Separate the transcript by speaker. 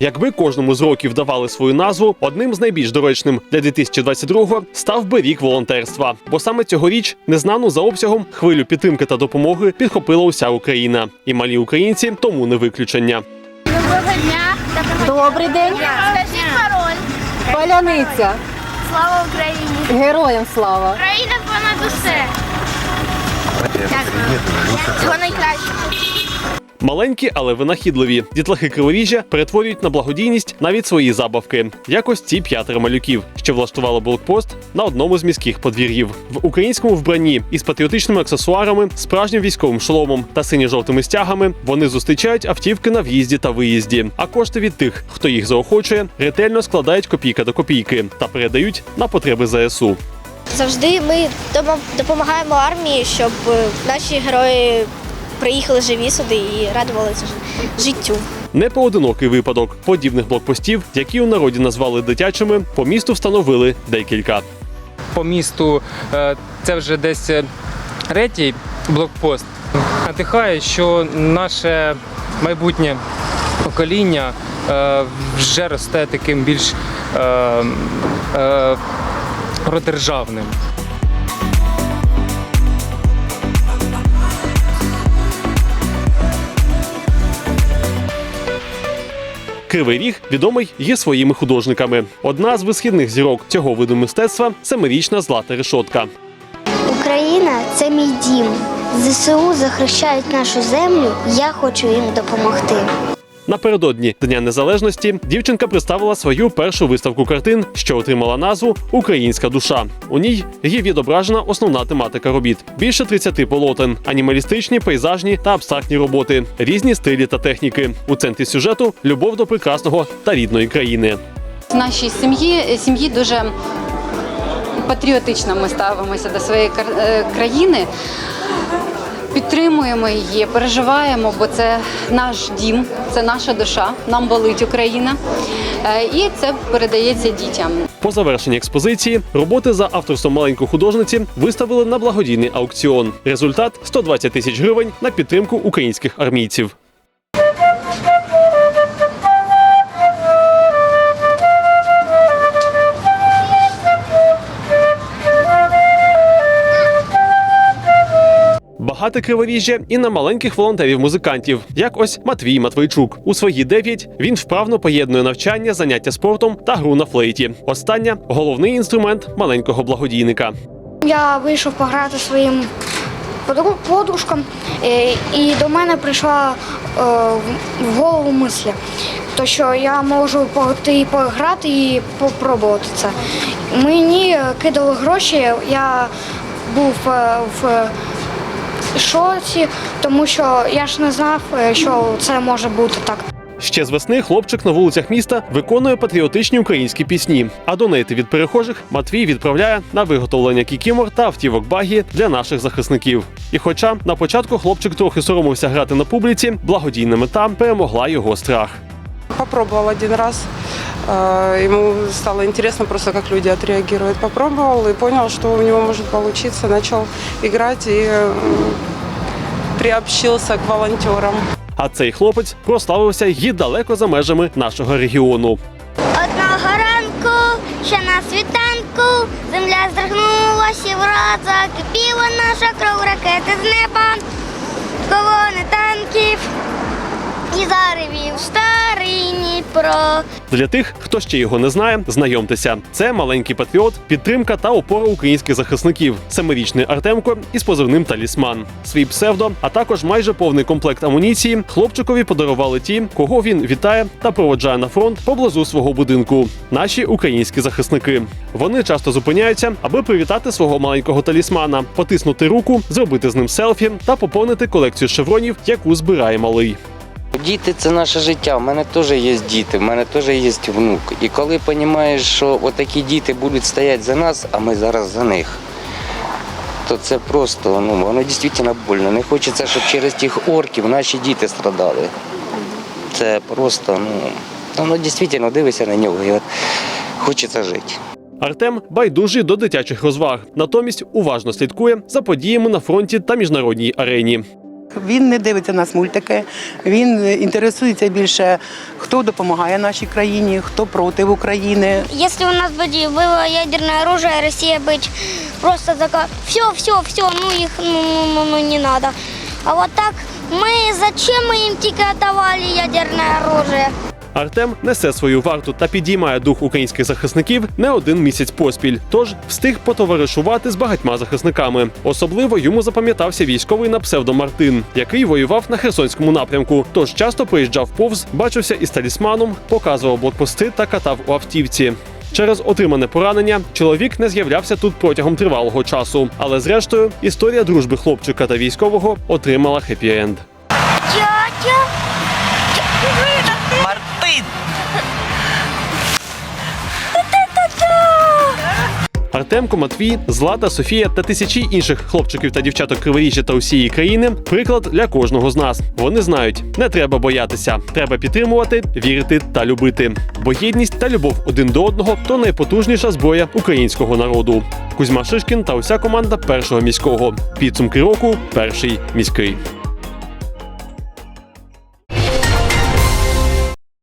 Speaker 1: Якби кожному з років давали свою назву, одним з найбільш доречним для 2022-го став би рік волонтерства. Бо саме цьогоріч незнану за обсягом хвилю підтримки та допомоги підхопила уся Україна, і малі українці тому не виключення.
Speaker 2: Доброго дня.
Speaker 3: Добрий день,
Speaker 2: Скажіть пароль.
Speaker 3: паляниця.
Speaker 2: Слава Україні.
Speaker 3: Героям слава.
Speaker 2: Україна понад усе. Дякую. Всього найкращого.
Speaker 1: Маленькі, але винахідливі дітлахи криворіжжя перетворюють на благодійність навіть свої забавки. Якось ці п'ятеро малюків, що влаштували блокпост на одному з міських подвір'їв. В українському вбранні із патріотичними аксесуарами, справжнім військовим шоломом та синьо-жовтими стягами вони зустрічають автівки на в'їзді та виїзді. А кошти від тих, хто їх заохочує, ретельно складають копійка до копійки та передають на потреби ЗСУ.
Speaker 4: Завжди ми допомагаємо армії, щоб е, наші герої приїхали живі сюди і радувалися життю.
Speaker 1: Не поодинокий випадок подібних блокпостів, які у народі назвали дитячими, по місту встановили декілька.
Speaker 5: по місту е, це вже десь е, третій блокпост. Надихає, що наше майбутнє покоління е, вже росте таким більш е, е, продержавним.
Speaker 1: Кривий ріг відомий є своїми художниками. Одна з висхідних зірок цього виду мистецтва семирічна злата решотка.
Speaker 4: Україна це мій дім. ЗСУ захищають нашу землю. Я хочу їм допомогти.
Speaker 1: Напередодні Дня Незалежності дівчинка представила свою першу виставку картин, що отримала назву Українська душа. У ній є відображена основна тематика робіт: більше 30 полотен, анімалістичні, пейзажні та абстрактні роботи, різні стилі та техніки. У центрі сюжету любов до прекрасного та рідної країни.
Speaker 6: Нашій сім'ї сім'ї дуже патріотично ми ставимося до своєї е, країни. Підтримуємо її, переживаємо, бо це наш дім, це наша душа. Нам болить Україна, Е, і це передається дітям.
Speaker 1: По завершенні експозиції роботи за авторством маленької художниці виставили на благодійний аукціон. Результат 120 тисяч гривень на підтримку українських армійців. Багате криворіжжя і на маленьких волонтерів-музикантів, як ось Матвій Матвейчук. У свої дев'ять він вправно поєднує навчання, заняття спортом та гру на флейті. Остання головний інструмент маленького благодійника.
Speaker 7: Я вийшов пограти своїм подружкам, е, і до мене прийшла е, в- голову мисль, то що я можу пойти і пограти і попробувати це. Мені кидали гроші, я був е, в шоці, тому що я ж не знав, е, що це може бути так.
Speaker 1: Ще з весни хлопчик на вулицях міста виконує патріотичні українські пісні. А донейти від перехожих Матвій відправляє на виготовлення кікімор та автівок багі для наших захисників. І хоча на початку хлопчик трохи соромився грати на публіці, благодійна мета перемогла його страх.
Speaker 8: Попробовал один раз. Ему стало интересно просто, как люди отреагируют. Попробовал и понял, что у него может получиться. Начал играть и приобщился к волонтерам.
Speaker 1: А цей хлопець прославився й далеко за межами нашого регіону.
Speaker 4: Одного ранку, ще на світанку, земля здригнулася і враз закипіла наша кров ракети з неба, колони танків і заревів старий Дніпро.
Speaker 1: Для тих, хто ще його не знає, знайомтеся. Це маленький патріот, підтримка та опора українських захисників. Семирічний Артемко із позивним талісман. Свій псевдо, а також майже повний комплект амуніції хлопчикові подарували ті, кого він вітає та проводжає на фронт поблизу свого будинку. Наші українські захисники. Вони часто зупиняються, аби привітати свого маленького талісмана, потиснути руку, зробити з ним селфі та поповнити колекцію шевронів, яку збирає малий.
Speaker 9: Діти це наше життя. У мене теж є діти, в мене теж є внук. І коли розумієш, що отакі діти будуть стояти за нас, а ми зараз за них, то це просто ну, воно дійсно больно. Не хочеться, щоб через тих орків наші діти страдали. Це просто, ну, воно дійсно дивишся на нього і от хочеться жити.
Speaker 1: Артем байдужий до дитячих розваг, натомість уважно слідкує за подіями на фронті та міжнародній арені.
Speaker 10: Він не дивиться нас мультики. Він інтересується більше, хто допомагає нашій країні, хто проти України.
Speaker 4: Если у нас бы было ядерное оружие, Россия быть просто такая, все, все, все, ну их ну, ну, ну, ну, не надо. А вот так мы, зачем мы им тільки отдавали ядерное оружие?
Speaker 1: Артем несе свою варту та підіймає дух українських захисників не один місяць поспіль. Тож встиг потоваришувати з багатьма захисниками. Особливо йому запам'ятався військовий на псевдо Мартин, який воював на Херсонському напрямку. Тож часто приїжджав повз, бачився із талісманом, показував блокпости та катав у автівці. Через отримане поранення чоловік не з'являвся тут протягом тривалого часу. Але зрештою, історія дружби хлопчика та військового отримала хеппі-енд.
Speaker 4: Тетя,
Speaker 1: Артемко, Матвій, Злата, Софія та тисячі інших хлопчиків та дівчаток Криворіжжя та усієї країни приклад для кожного з нас. Вони знають, не треба боятися, треба підтримувати, вірити та любити. Бо єдність та любов один до одного то найпотужніша зброя українського народу. Кузьма Шишкін та уся команда першого міського. Підсумки року перший міський.